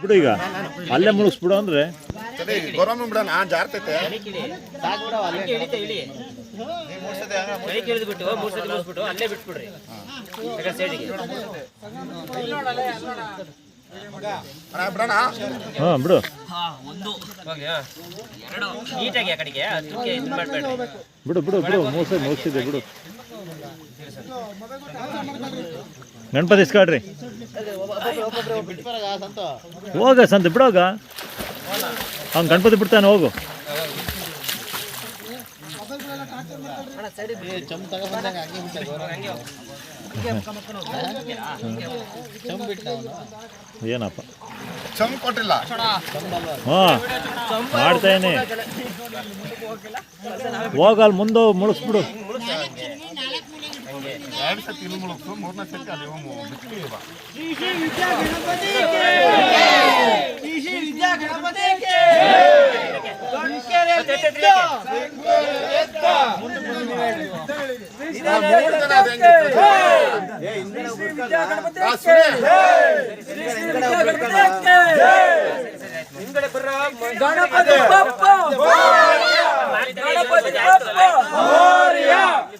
ಬಿಡು ಈಗ. ಅಲ್ಲೇ ಮುಳುಗಿಸ್ಬಿಡು ಅಂದ್ರೆ. ಬಿಡೋಣ ಜಾರ್ತೈತೆ ಹಾಂ ಬಿಡು. ಒಂದು. ಎರಡು. ನೀಟಾಗಿ ಆ ಕಡೆಗೆ ಅದಕ್ಕೆ ಇದು ಮಾಡ್ಬೇಡ್ರಿ. ಬಿಡು ಬಿಡು ಬಿಡು ಮೋಸ ಮುಗಿಸಿದೆ ಬಿಡು. ಗಣಪತಿ ಇಸ್ಕೊಳ್ರಿ ಹೋಗ ಸಂತ, ಬಿಡೋಗ. ಅವ್ನು ಗಣಪತಿ ಬಿಡ್ತಾನೆ, ಹೋಗು. ಏನಪ್ಪ? ಚಮ್ ಕೊಟ್ಟಿಲ್ಲ ಹಾಂ ಮಾಡ್ತಾನೆ ಹೋಗಲ್ ಮುಂದೆ ಮುಳುಗಿಸ್ಬಿಡು. ಎರಡು ಸತಿ ಇಲ್ಲಿ ಮುಳುಗ್ಸು ಮೂರನೇ ಸತಿ ಅಲ್ಲಿ ಹೋಗು ಬಿಟ್ಟು ಬಾ ಮೂರು ಜನ ಅದು ಹೆಂಗೆ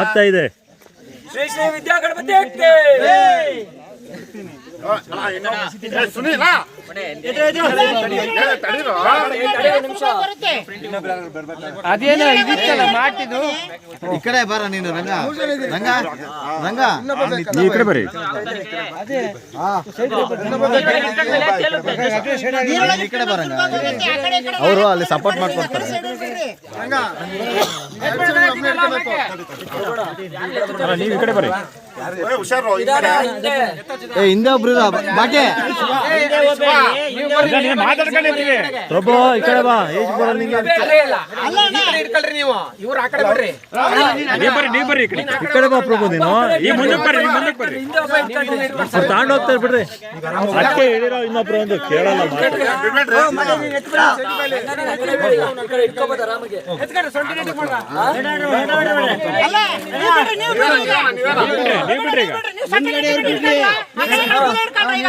ಆಗ್ತಾ ಇದೆ ಶ್ರೀ ಶ್ರೀ ವಿದ್ಯಾ ಗಣಪತಿ. ಅದೇನೋ ಇದಿತ್ತಲ್ಲ ಮಾಟಿದು ಈ ಕಡೆ ಬರ ನೀನು ರಂಗ ರಂಗ ರಂಗ ಈ ಕಡೆ ಬರ್ರಿ ಈ ಕಡೆ ಬರಂಗ ಅವರು ಅಲ್ಲಿ ಸಪೋರ್ಟ್ ಮಾಡ್ಕೊಡ್ತಾರೆ ನೀವು ಈ ಕಡೆ ಬರ್ರಿ ಏ, ಹುಷಾರು ಹಿಂದೆ ಒಬ್ರು ಇರೋ, ಬಾಟೆ ಪ್ರಭು ಈ ಕಡೆ ಬಾ ಏಜ್ ಬರಲ್ಲ ನಿಂಗೆ ಇಟ್ಕೊಳ್ರಿ ನೀವು ಇವ್ರು ಆ ಕಡೆ ಬರ್ರಿ ಈ ಕಡೆ ಬಾ ಪ್ರಭು ನೀನು ಈ ಮುಂದಕ್ಕೆ ಬರ್ರಿ ಮುಂದಕ್ಕೆ ಬರ್ರಿ ಅವ್ರು ತಗೊಂಡು ಹೋಗ್ತಾರೆ ಬಿಡ್ರಿ ಅಕ್ಕೆ. ಹೇಳಿರೋ ಇನ್ನೊಬ್ರು ಒಂದು ಕೇಳಲ್ಲ ನೀವು ಬಿಡ್ರಿ ಈಗ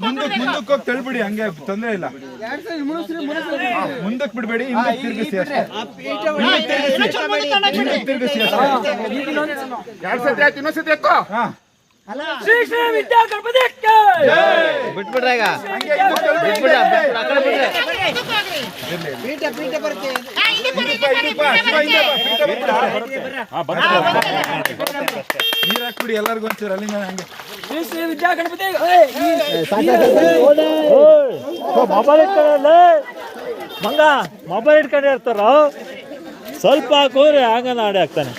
ಮುಂದಕ್ಕೆ ಮುಂದಕ್ಕೆ ಹೋಗಿ ತಳ್ಬಿಡಿ ಹಂಗೆ ತೊಂದರೆ ಇಲ್ಲ. ಮುಂದಕ್ಕೆ ಬಿಡಬೇಡಿ ಹಿಂದಕ್ಕೆ ತಿರುಗಿಸಿ ಅಷ್ಟೇ. ತಿರ್ಗಿಸಿ ಅಷ್ಟೇ. ಎರಡು ಸತಿ ಆಯ್ತು ಇನ್ನೊಂದ್ ಸತಿ ಎತ್ತೋ ಹಾ. ಬಿಟ್ಬಿಡ್ರೆ ಈಗ. ಬಿಟ್ಬಿಡ್ರಿ ಆ ಕಡೆ ಬಿಡ್ರಿ ನೀರ್ ಹಾಕ್ಬಿಡಿ ಎಲ್ಲರಿಗೂ ಒಂಚೂರು ಅಲ್ಲಿ ಹಂಗೆ ಮೊಬೈಲ್ ಇಟ್ಕೊಂಡಲ್ಲ ಮಂಗ ಮೊಬೈಲ್ ಇಟ್ಕೊಂಡೆ ಇರ್ತಾರ ಸ್ವಲ್ಪ ಹಾಕೋದ್ರೆ ಹಂಗ ನಾಡಿ ಆಗ್ತಾನೆ